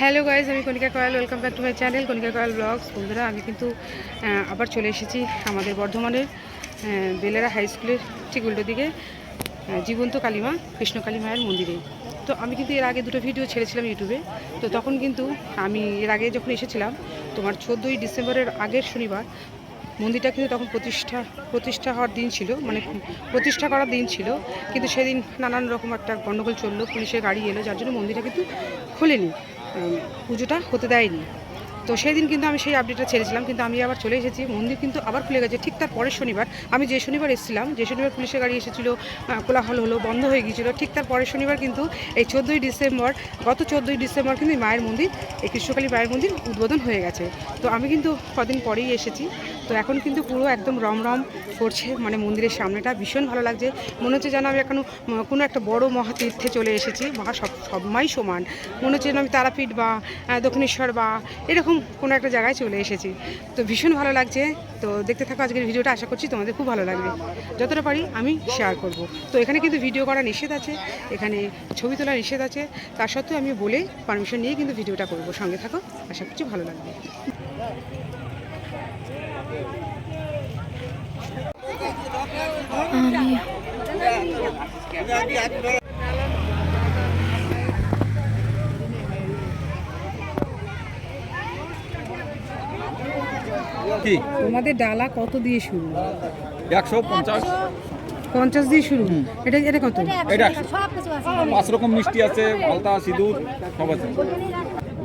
Hello guys আমি Konika Koyal welcome back to my channel Konika Koyal vlogs বন্ধুরা, আমি কিন্তু আবার চলে এসেছি আমাদের বর্ধমানের বেলেরা হাই স্কুলের ঠিক উল্টো দিকে জীবন্ত কালিমা, কৃষ্ণ কালী মায়ের মন্দিরে। তো আমি কিন্তু এর আগে দুটো ভিডিও ছেড়েছিলাম ইউটিউবে তো তখন কিন্তু আমি এর আগে যখন এসেছিলাম, তোমার চোদ্দোই ডিসেম্বরের আগের শনিবার, মন্দিরটা কিন্তু তখন প্রতিষ্ঠা প্রতিষ্ঠা হওয়ার দিন ছিল মানে প্রতিষ্ঠা করার দিন ছিল। কিন্তু সেদিন নানান রকম একটা গণ্ডগোল চলল, পুলিশের গাড়ি এলো, যার জন্য মন্দিরটা কিন্তু খুলেনি। পুজোটা হতে দেয়নি। তো সেই দিন কিন্তু আমি সেই আপডেটটা ছেড়েছিলাম, কিন্তু আমি আবার চলে এসেছি। মন্দির কিন্তু আবার খুলে গেছে, ঠিক তার পরের শনিবার। আমি যে শনিবার এসেছিলাম, যে শনিবার পুলিশের গাড়ি এসেছিল কোলাহল হলো, বন্ধ হয়ে গিয়েছিল, ঠিক তার পরের শনিবার কিন্তু এই চোদ্দোই ডিসেম্বর, গত চোদ্দোই ডিসেম্বর কিন্তু মায়ের মন্দির, এই কৃষ্ণকালী মায়ের মন্দির উদ্বোধন হয়ে গেছে। তো আমি কিন্তু কদিন পরেই এসেছি। তো এখন কিন্তু পুরো একদম রমরম করছে মানে মন্দিরের সামনেটা। ভীষণ ভালো লাগছে। মনে হচ্ছে যেন আমি এখন কোনো একটা বড় মহাতীর্থে চলে এসেছি। মহা সব, সবমাই সমান। মনে হচ্ছে যেন আমি তারাপীঠ বা দক্ষিণেশ্বর বা এরকম কোনো একটা জায়গায় চলে এসেছি। তো ভীষণ ভালো লাগছে। তো দেখতে থাকো আজকের ভিডিওটা। আশা করছি তোমাদের খুব ভালো লাগবে। যতটা পারি আমি শেয়ার করব। তো এখানে কিন্তু ভিডিও করা নিষেধ আছে। এখানে ছবি তোলা নিষেধ আছে। তার সত্ত্বেও আমি বলে পারমিশন নিয়ে কিন্তু ভিডিওটা করব। সঙ্গে থাকো। আশা করছি ভালো লাগবে। কি? তোমাদের ডালা কত দিয়ে শুরু? একশো পঞ্চাশ। পঞ্চাশ দিয়ে শুরু? এটা এটা কত? এটা একশো পাঁচ রকম মিষ্টি আছে আলতা সিঁদুর সব আছে।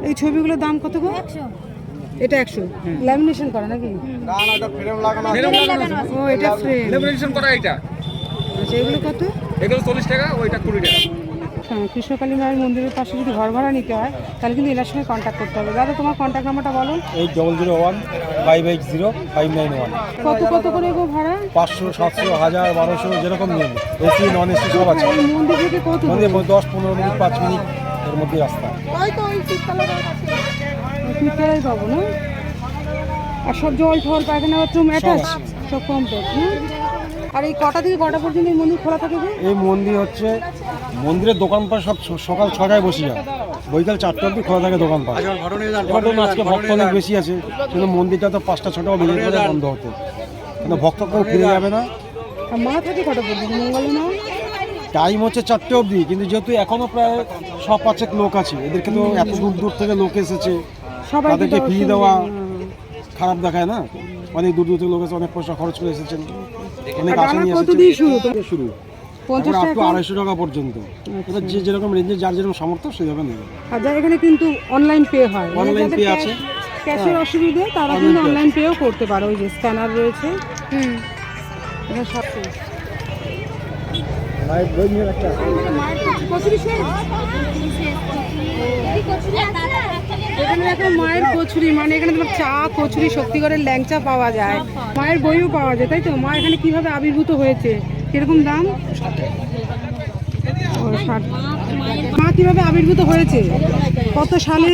এই ছবিগুলোর দাম কত গো? এটা একশো। ল্যামিনেশন করা নাকি? ও এটা ফ্রেম। লেমিনেশন করা এটা আচ্ছা এগুলো কত? এগুলো চল্লিশ টাকা ওইটা কুড়ি টাকা। হ্যাঁ কৃষ্ণকালী মায়ের মন্দিরের পাশে যদি ঘর ভাড়া নিতে হয় তাহলে কিন্তু এনার সঙ্গে কন্ট্যাক্ট করতে হবে। দাদা তোমার কন্ট্যাক্ট নাম্বারটা বলো। Eight double zero one five eight zero five nine one. কত কত করে গো ভাড়া? পাঁচশো সাতশো হাজার বারোশো যেরকম নিন এসি নন এসি সব আছে। মন্দির থেকে কত মন্দির দশ পনেরো মিনিট পাঁচ মিনিট এর মধ্যে রাস্তা। ফিরতেই পাবো না? আর সব জল ঠল পায়খানা বাথরুম অ্যাটাচ আছে। সব কমপ্লিট আর এই কটা থেকে কটা পর্যন্ত এই মন্দির খোলা থাকে এই মন্দির হচ্ছে মন্দিরের দোকানপাট সব সকাল ছটায় বসে যায়। বৈকাল চারটে অবধি খোলা থাকে দোকানপাট। এবার ধরুন আজকে ভক্ত অনেক বেশি আছে কিন্তু মন্দিরটা তো পাঁচটা ছটা বেজে পরে বন্ধ হতো। কিন্তু ভক্ত কেউ ফিরে যাবে না? মা থাকে কটা পর্যন্ত? মঙ্গল না? টাইম হচ্ছে চারটে অবধি কিন্তু যেহেতু এখনও প্রায় ছ পাঁচেক লোক আছে এদেরকে তো এত দূর দূর থেকে লোক এসেছে। তাদেরকে ফি দেওয়া খারাপ দেখায় না? অনেক দূর দূর থেকে লোক অনেক পয়সা খরচ করে এসেছেন। অনেক আর আশা নিয়ে এসেছেন। শুরু? আড়াইশো টাকা পর্যন্ত। যে যেরকম রেঞ্জে যার যেরকম সামর্থ্য সেভাবে নেবে। হাজার এখানে কিন্তু অনলাইন পে হয় pay cash- আছে। ক্যাশের। অসুবিধে তারা কিন্তু অনলাইন পেও করতে পারো ওই যে স্ক্যানার রয়েছে। হুম। এখানে সব pay। কচুরি শেষ? এখানে দেখো মায়ের কচুরি মানে এখানে তোমার চা, কচুরি, শক্তিগড়ের ল্যাংচা পাওয়া যায়। মায়ের বইও পাওয়া যায়, তাই তো? মা এখানে কীভাবে আবির্ভূত হয়েছে? কীরকম দাম। মা কীভাবে আবির্ভূত হয়েছে? কত সালে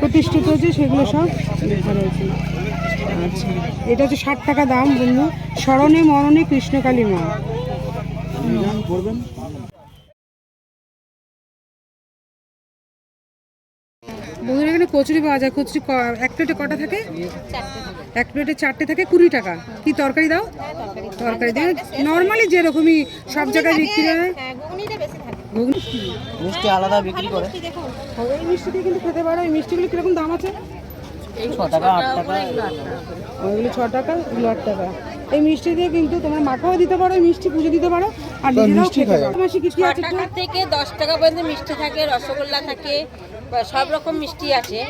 প্রতিষ্ঠিত হয়েছে সেগুলো সব? লেখা আচ্ছা এটা হচ্ছে ষাট টাকা দাম বন্ধু। স্মরণে মরণে কৃষ্ণকালী মা। কচুরি পাওয়া যায় কচুরি ক- এক প্লেটে কটা থাকে? এক প্লেটে চারটে থাকে কুড়ি টাকা। কি তরকারি দাও? তরকারি দাও নর্মালি যেরকমই সব জায়গায় বিক্রি হয়। মিষ্টি আলাদা বিক্রি করে। এই মিষ্টি দিয়ে কিন্তু খেতে পারো। এই মিষ্টিগুলো কীরকম দাম আছে? ছ টাকা আট টাকা। ওইগুলো ছ টাকা এগুলো আট টাকা। এই মিষ্টি দিয়ে কিন্তু তোমরা মাখাও দিতে পারো মিষ্টি পুজো দিতে পারো আর নিজেরাও খেতে পারো। মাসি কি কি আছে টাকা থেকে দশ টাকা পর্যন্ত মিষ্টি থাকে রসগোল্লা থাকে সব রকম মিষ্টি আছে।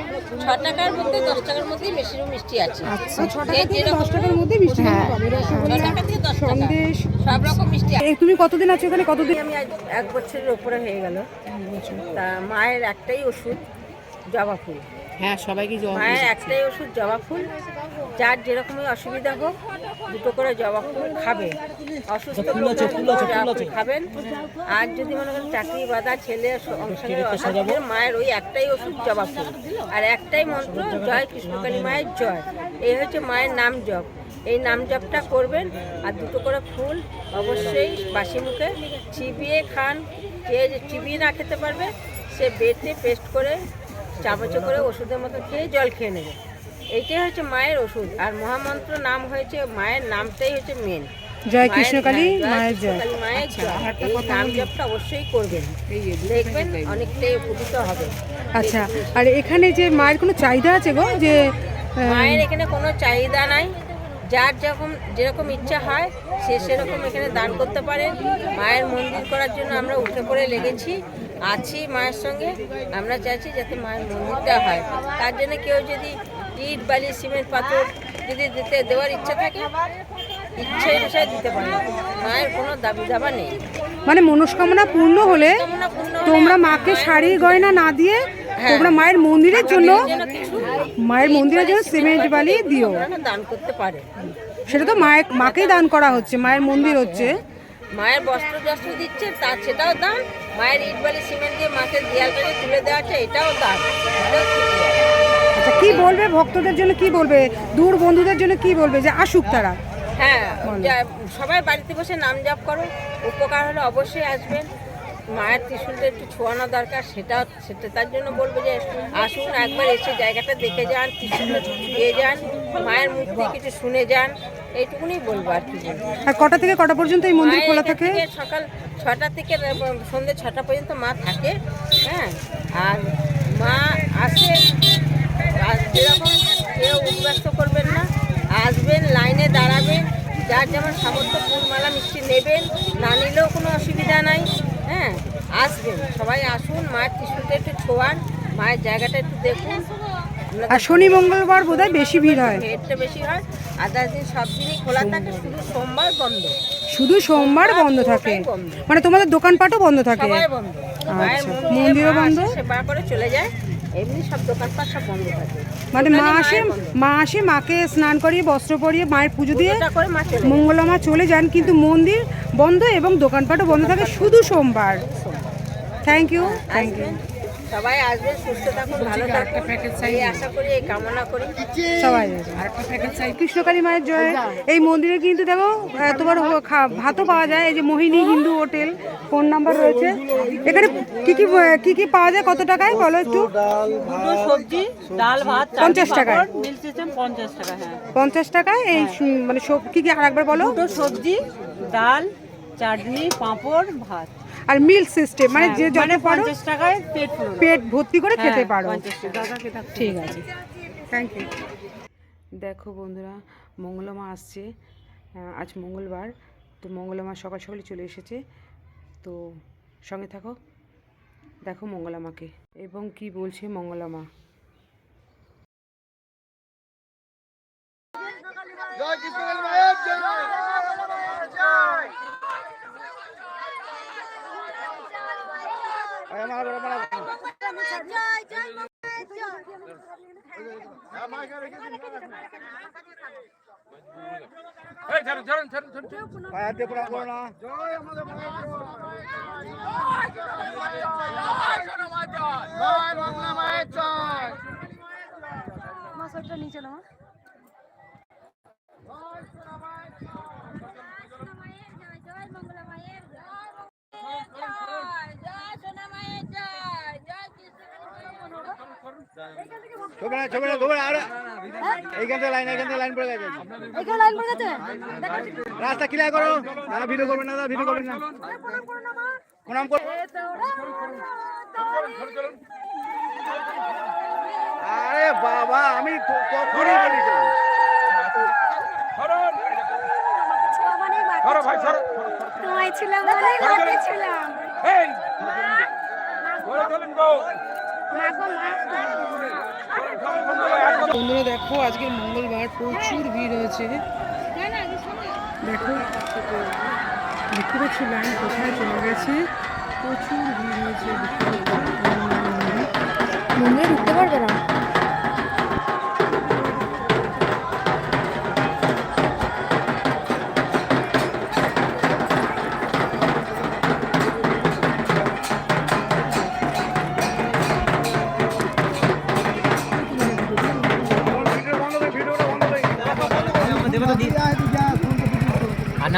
ছ টাকার মধ্যে দশ টাকার মধ্যে বেশিরও মিষ্টি আছে। আচ্ছা এই তুমি কতদিন আছো এখানে? কতদিন? আমি আজ এক বছরের উপরে হয়ে গেল। তা মায়ের একটাই ওষুধ জবা ফুল। হ্যাঁ সবাইকে মায়ের একটাই ওষুধ জবা ফুল। যার যেরকমই অসুবিধা হোক দুটো করে জবা ফুল খাবে। অসুস্থ খাবেন। আর যদি মনে করেন চাকরি বাদা ছেলে সংসারের মায়ের ওই একটাই ওষুধ জবা ফুল। আর একটাই মন্ত্র জয় কৃষ্ণকালী মায়ের জয়। এই হচ্ছে মায়ের নাম জপ। এই নাম জপটা করবেন আর দুটো করে ফুল অবশ্যই বাসি মুখে চিবিয়ে খান। যে চিবিয়ে না খেতে পারবে সে বেটে পেস্ট করে চামচে করে ওষুধের মতো খেয়ে জল খেয়ে নেবে। এইটাই হচ্ছে মায়ের ওষুধ। আর মহামন্ত্র নাম হয়েছে মায়ের নামটাই হচ্ছে মেন জয় কৃষ্ণকালী মায়ের জয়। মায়ের জয়। এই নাম জপটা অবশ্যই করবেন। দেখবেন অনেকটাই উপকৃত হবে। আচ্ছা আর এখানে যে মায়ের কোনো চাহিদা আছে গো? যে মায়ের এখানে কোনো চাহিদা নাই। যার যখন যেরকম ইচ্ছা হয় সে সেরকম এখানে দান করতে পারে। মায়ের মন্দির করার জন্য আমরা উঠে পড়ে লেগেছি আছি মায়ের সঙ্গে। আমরা চাইছি যাতে মায়ের মন্দিরটা হয়। তার জন্য কেউ যদি ইট বালি সিমেন্ট পাথর যদি দিতে দেওয়ার ইচ্ছা থাকে ইচ্ছে অনুসারে দিতে পারে। মায়ের কোনো দাবি দাবা নেই। মানে মনস্কামনা পূর্ণ হলে তোমরা মাকে শাড়ি গয়না না দিয়ে তোমরা মায়ের মন্দিরের জন্য মায়ের মন্দিরের জন্য সিমেন্ট বালি দিও। দান করতে পারে। সেটা তো মায়ের মাকেই দান করা হচ্ছে মায়ের মন্দির হচ্ছে। মায়ের বস্ত্র যস্ত্র দিচ্ছে তার সেটাও দান। মায়ের ইট বালি সিমেন্ট দিয়ে মাকে দেয়ালটাকে তুলে দেওয়া আছে এটাও দান। আচ্ছা কি বলবে ভক্তদের জন্য কি বলবে দূর বন্ধুদের জন্য কি বলবে যে আসুক তারা? হ্যাঁ সবাই বাড়িতে বসে নাম জপ করো উপকার হলে অবশ্যই আসবেন মায়ের ত্রিশুলটা একটু ছোঁয়ানো দরকার সেটা সেটা তার জন্য বলব যে আসুন একবার এসে জায়গাটা দেখে যান ত্রিশুলটা দিয়ে যান মায়ের মুখ থেকে কিছু শুনে যান এইটুকুনি বলব আর কি আর কটা থেকে কটা পর্যন্ত এই মন্দির খোলা থাকে? সকাল ছটা থেকে সন্ধ্যে ছটা পর্যন্ত মা থাকে হ্যাঁ। আর মা আসে আর যেরকম কেউ উদ্বাস্ত করবেন না। আসবেন লাইনে দাঁড়াবেন যার যেমন সামর্থ্য ফুলমালা মিষ্টি নেবেন না নিলেও কোনো অসুবিধা নাই হ্যাঁ? আসবেন সবাই আসুন মায়ের টিস্যুটা একটু ছোঁয়ান মায়ের জায়গাটা একটু দেখুন। আর শনি মঙ্গলবার বোধহয় বেশি ভিড় হয়। ভিড়টা বেশি হয়। আদার্স দিন সব দিনই খোলা থাকে শুধু সোমবার বন্ধ। শুধু সোমবার বন্ধ থাকে? মানে তোমাদের দোকানপাটও বন্ধ থাকে? সবাই বন্ধ। মায়ের আচ্ছা, মন্দিরও বন্ধ? সেবা করে চলে যায়। এমনি সব দোকানপাট সব বন্ধ থাকে। মানে মা আসে মা আসে মাকে স্নান করিয়ে বস্ত্র পরিয়ে মায়ের পুজো দিয়ে। মঙ্গলমা চলে যান কিন্তু মন্দির বন্ধ এবং দোকানপাটও বন্ধ থাকে শুধু সোমবার। থ্যাংক ইউ থ্যাংক ইউ সবাই আসবেন সুস্থ থাকুন ভালো থাকুন। এই আশা করি এই কামনা করি। সবাই কৃষ্ণকালী মায়ের জয়। এই মন্দিরে কিন্তু দেখো তোমার ভাতও পাওয়া যায়। এই যে Mohini Hindu hotel phone number রয়েছে। এখানে কি কি কি কি পাওয়া যায় কত টাকায় বলো একটু? সবজি ডাল ভাত পঞ্চাশ টাকায়? পঞ্চাশ হ্যাঁ। পঞ্চাশ টাকায় এই মানে সব কি কি আরেকবার বলো? দুটো সবজি ডাল চাটনি পাঁপড় ভাত। আর মিল্ক সিস্টেম মানে যে হ্যাঁ, যত মানে পারো টাকায় পেট পেট ভর্তি করে খেতে হ্যাঁ, পারো। পঞ্চাশ টাকা। ঠিক আছে। থ্যাংক ইউ দেখো বন্ধুরা মঙ্গলমা আসছে। আজ মঙ্গলবার তো মঙ্গলমা সকাল সকালে চলে এসেছে। তো সঙ্গে থাকো। দেখো মঙ্গলামাকে এবং কি বলছে মঙ্গলামা ছবি নিচে ছবি আরে। এইখান থেকে লাইন এইখান থেকে লাইন পড়ে গেছে রাস্তা ক্লিয়ার করো। দাদা ভিডিও করবেন না দাদা ভিডিও করবেন না। প্রণাম করো আরে বাবা আমি কখনই বলেছিলাম ধরো ভাই ধরো। তোমায় ছিলাম ছিলাম। এই। গো বন্ধুরা দেখো, আজকে মঙ্গলবার প্রচুর ভিড় হয়েছে। দেখো, দেখতে পাচ্ছি লাইন কোথায় চলে গেছে? প্রচুর ভিড় হয়েছে। মন্দিরে ঢুকতে পারবে না।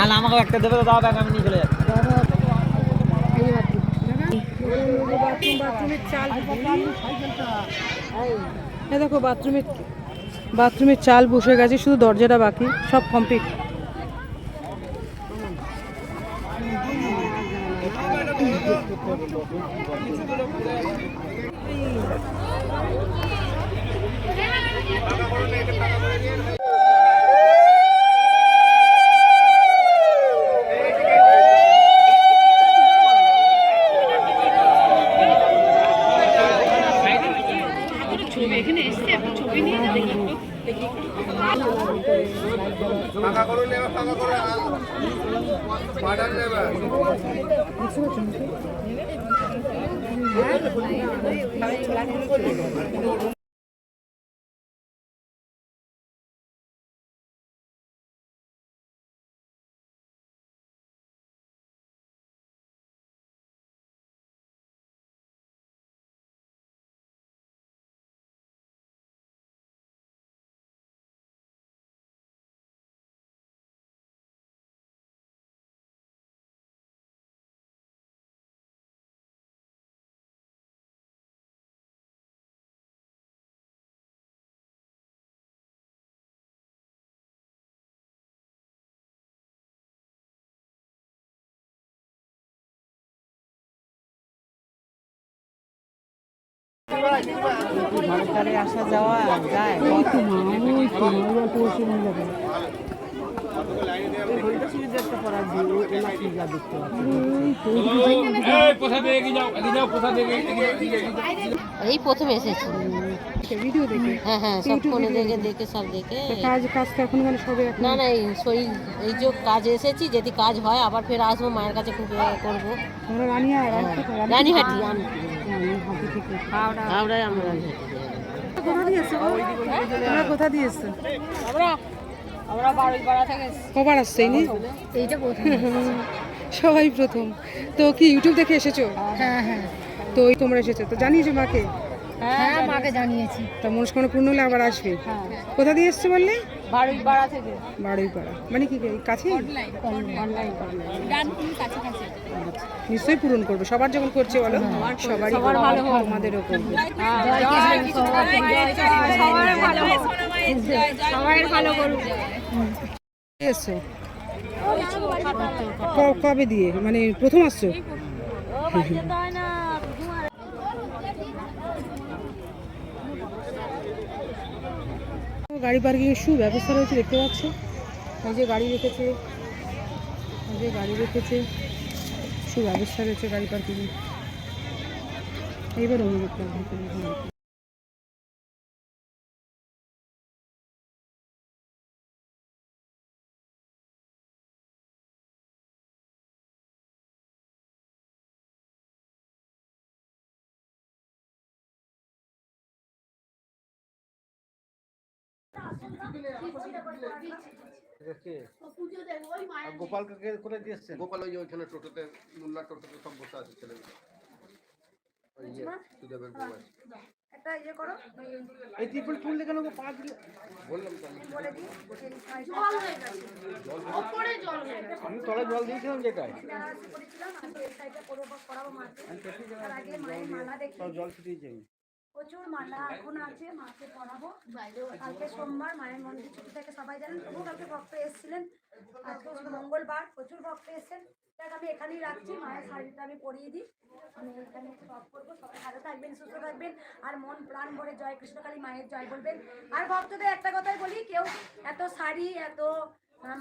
নাহলে আমাকে একটা দেবে, তো দাও ব্যাগ, আমি নিয়ে চলে যাচ্ছি। দেখো, বাথরুমের বাথরুমের চাল বসে গেছে, শুধু দরজাটা বাকি, সব কমপ্লিট ঘরে আসা যাওয়া যায় এই প্রথম এসেছি। ভিডিও দেখে হ্যাঁ হ্যাঁ সব ফোনে দেখে। দেখে সব দেখে। কাজ কাজ তো এখন মানে সবে না না এই সই এই যে কাজ এসেছি যদি কাজ হয় আবার ফের আসব মায়ের কাছে খুব করব। রানীহাটি আমি রানীহাটি থেকে হাওড়ায় আমরা কোথা দিয়ে এসছো? তোমরা কোথা দিয়ে এসছো? আমরা আমরা থেকে কবার আসছো এই এইটা সবাই প্রথম। তো কি ইউটিউব দেখে এসেছ? হ্যাঁ হ্যাঁ। তো ওই তোমরা এসেছ। তো জানিয়েছো মাকে? হ্যাঁ মাকে জানিয়েছি। তা মনস্কামনা পূর্ণ হলে আবার আসবে। হ্যাঁ। কোথা দিয়ে এসছো বললে? থেকে। মানে কি কাছে অনলাইন নিশ্চয়ই পূরণ করবে। সবার যখন করছে বলো সবারই। আমাদেরও করবে। সবাই ভালো কবে দিয়ে? মানে প্রথম আসছো? গাড়ি পার্কিং এর সুব্যবস্থা রয়েছে, দেখতে পাচ্ছ এই যে গাড়ি রেখেছে, এই যে গাড়ি রেখেছে, সুব্যবস্থা রয়েছে গাড়ি পার্কিং এইবার অনুরোধ করব। গোপাল কাকে করে দিয়েছেন গোপাল ওই যে ওইখানে টোটোতে মুন্না টোটোতে সব বসে আছে ছেলেগুলো। ওই ইয়ে সুদেবের বউ আছে। এই ত্রিপুল তুললে কেন পা দিলে? বললাম তো আমি। আমি তলে জল দিয়েছিলাম যেটাই সব জল ছিটিয়েছি আমি। প্রচুর মালা এখন আছে মাকে পড়াবো কালকে সোমবার মায়ের মন্দির ছুটি থেকে সবাই জানেন তবুও কালকে ভক্ত এসেছিলেন। আজকে মঙ্গলবার প্রচুর ভক্ত এসেছেন। দেখ আমি এখানেই রাখছি মায়ের শাড়িটা আমি পরিয়ে দিই। আমি এখানে সব করব সবাই ভালো থাকবেন সুস্থ থাকবেন আর মন প্রাণ ভরে জয় কৃষ্ণকালী মায়ের জয় বলবেন। আর ভক্তদের একটা কথাই বলি কেউ এত শাড়ি এত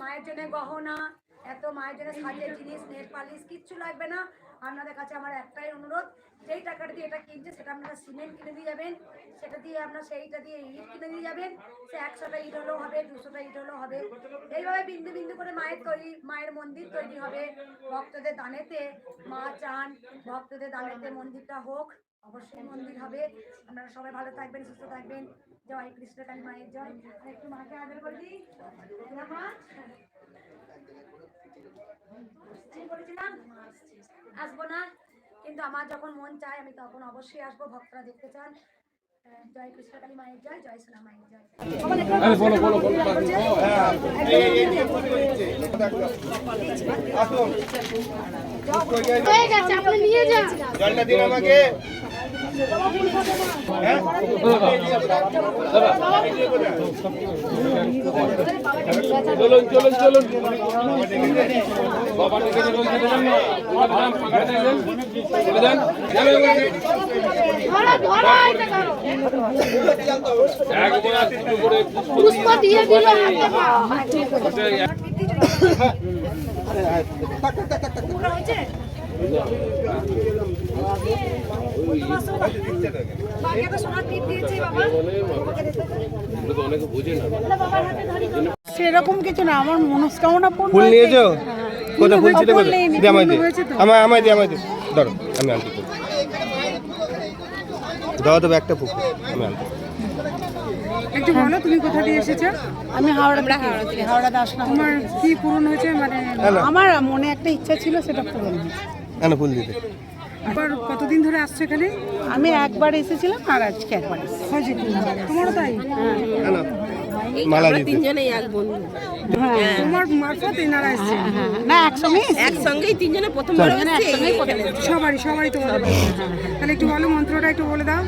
মায়ের জন্য গহনা এত মায়ের জন্য সাজের জিনিস নেট পালিশ কিচ্ছু লাগবে না। আপনাদের কাছে আমার একটাই অনুরোধ যেই টাকাটা দিয়ে এটা কিনছে, সেটা আপনারা সিমেন্ট কিনে দিয়ে যাবেন, সেটা দিয়ে আপনার সেইটা দিয়ে ইট কিনে দিয়ে যাবেন, সে একশোটা ইট হলেও হবে, দুশোটা ইট হলেও হবে। এইভাবে বিন্দু বিন্দু করে মায়ের তৈরি, মায়ের মন্দির তৈরি হবে। ভক্তদের দানেতে মা চান, ভক্তদের দানেতে মন্দিরটা হোক, অবশ্যই মন্দির হবে। আপনারা সবাই ভালো থাকবেন, সুস্থ থাকবেন। জয় কৃষ্ণকালী মায়ের জয়। একটু মাকে আদর না, মা? আসব না? কিন্তু আমার যখন মন চায় আমি তখন অবশ্যই আসব। ভক্তরা দেখতে চান। আহ, জয় কৃষ্ণকালী মায়ের জয় জয় সোনা মায়ের জয়। আরে বলো বলো বলো হয়ে গেছে আপনি নিয়ে যান। জলটা দিন আমাকে। চলুন চলুন চলুন। বাবা পুষ্প দিয়ে সেরকম কিছু না আমার মনস্কামনা ফুল নিয়েছো? কোথায় ফুল কোথায় দে আমায় দে। আমায় আমায় দে আমায় দে। ধরো আমি আনতে দাও তো একটা ফুল আমি আনতে একটু বলো তুমি কোথা দিয়ে এসেছ? আমি হাওড়া হাওড়া থেকে হাওড়া দাস তোমার কি পূরণ হয়েছে? মানে আমার মনে একটা ইচ্ছা ছিল সেটা পূরণ হয়েছে। না ফুল দিতে। কতদিন ধরে আসছো এখানে? আমি একবার এসেছিলাম আর আজকে একবার এসেছি। তোমারও তাই? মালা তিনজনেই এক বন্ধু তোমার মারফত এনারা এসছে। হ্যাঁ, না একসঙ্গে একসঙ্গেই তিনজনে প্রথমবার একসঙ্গেই প্রথমে সবারই সবারই তাহলে একটু বলো মন্ত্রটা একটু বলে দাও।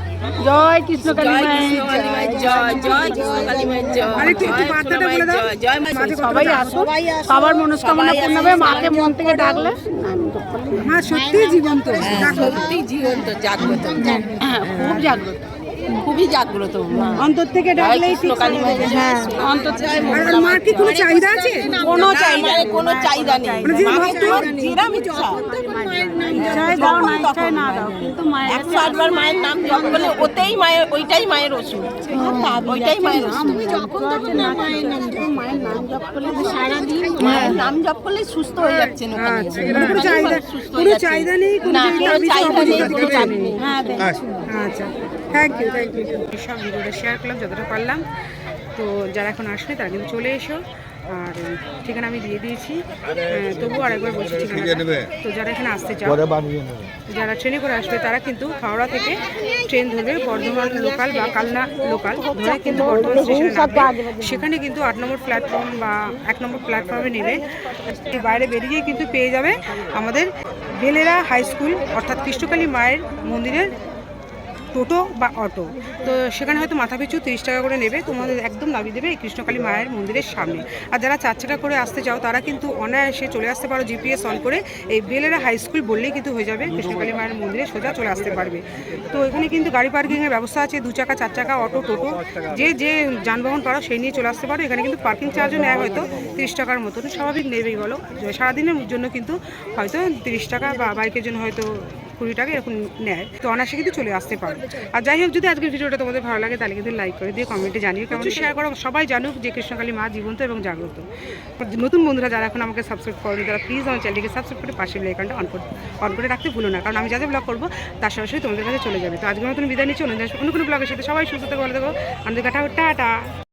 জয় কৃষ্ণ কালী জয় জয়। জয় কৃষ্ণ কালী মায়ের জয়। আর একটু একটু বার্তাটা বলে দাও। জয় জয় মা সবাই সবার মনস্কামনা পূর্ণ হবে মাকে মন থেকে ডাকলে মা সত্যি জীবন্ত। সত্যি জীবন্ত জাগ্রত। হ্যাঁ, খুব জাগ্রত। খুবই জাগ্রত। অন্তর থেকে ডাকলেই হ্যাঁ। অন্তর থেকে আর আর মার কি কোনো চাহিদা আছে? কোনো চাহিদা নেই। কোনো চাহিদা নেই। মানে যেরাম ইচ্ছা একশো আটবার মায়ের নাম জপ করলে ওতেই মায়ের ওইটাই মায়ের ওষুধ ওইটাই মায়ের ওষুধ মায়ের নাম মায়ের জপ করলে সারাদিন মায়ের নাম জপ করলে সুস্থ হয়ে যাচ্ছেন ওখানে আচ্ছা কোনো চাহিদা নেই কোনো চাহিদা নেই কোনো চাহিদা নেই। হ্যাঁ আচ্ছা। থ্যাংক ইউ থ্যাংক ইউ সব ভিডিওটা শেয়ার করলাম যতটা পারলাম। তো যারা এখন আসবে তারা কিন্তু চলে এসো। আর ঠিকানা আমি দিয়ে দিয়েছি। তবুও আরেকবার বলছি ঠিকানা তো যারা এখানে আসতে চাও যারা ট্রেনে করে আসবে তারা কিন্তু হাওড়া থেকে ট্রেন ধরবে বর্ধমান লোকাল বা কালনা লোকাল ধরে কিন্তু বর্ধমান স্টেশনে সেখানে কিন্তু আট নম্বর প্ল্যাটফর্ম বা এক নম্বর প্ল্যাটফর্মে নেবে। বাইরে বেরিয়েই কিন্তু পেয়ে যাবে আমাদের বেলেরা হাই স্কুল অর্থাৎ কৃষ্ণকালী মায়ের মন্দিরের টোটো বা অটো। তো সেখানে হয়তো মাথা পিছু তিরিশ টাকা করে নেবে, তোমাদের একদম নামিয়ে দেবে এই কৃষ্ণকালী মায়ের মন্দিরের সামনে। আর যারা চার চাকা করে আসতে চাও, তারা কিন্তু অনায়াসে চলে আসতে পারো জিপিএস অন করে। এই বেলেরা হাই স্কুল বললেই কিন্তু হয়ে যাবে, কৃষ্ণকালী মায়ের মন্দিরে সোজা চলে আসতে পারবে। তো এখানে কিন্তু গাড়ি পার্কিংয়ের ব্যবস্থা আছে, দু চাকা, চার চাকা, অটো, টোটো। যে যে যানবাহন পারো সেই নিয়ে চলে আসতে পারো। এখানে কিন্তু পার্কিং চার্জও নেয় হয়তো তিরিশ টাকার মতন স্বাভাবিক নেবেই বলো। সারাদিনের জন্য কিন্তু হয়তো তিরিশ টাকা বা বাইকের জন্য হয়তো কুড়ি টাকা এরকম নেয় তো অনায়াসে কিন্তু চলে আসতে পারো। আর যাই হোক যদি আজকের ভিডিওটা তোমাদের ভালো লাগে তাহলে কিন্তু লাইক করে দিয়ে কমেন্টে জানিও। কেমন শেয়ার করো সবাই জানুক যে কৃষ্ণকালী মা জীবন্ত এবং জাগ্রত। নতুন বন্ধুরা যারা এখন আমাকে সাবস্ক্রাইব করেনি তারা প্লিজ আমার চ্যানেলটিকে সাবস্ক্রাইব করে পাশে লাইকনটা অন করে অন করে রাখতে ভুলো না। কারণ আমি যা যা ব্লগ করব তার সরাসরি তোমাদের কাছে চলে যাবে। তো আজকের মতন বিদায় নিচ্ছি অন্য অন্য কোনো ব্লগের সাথে সবাই সুস্থ থেকে ভালো দেখো আমাদের কাটা টাটা।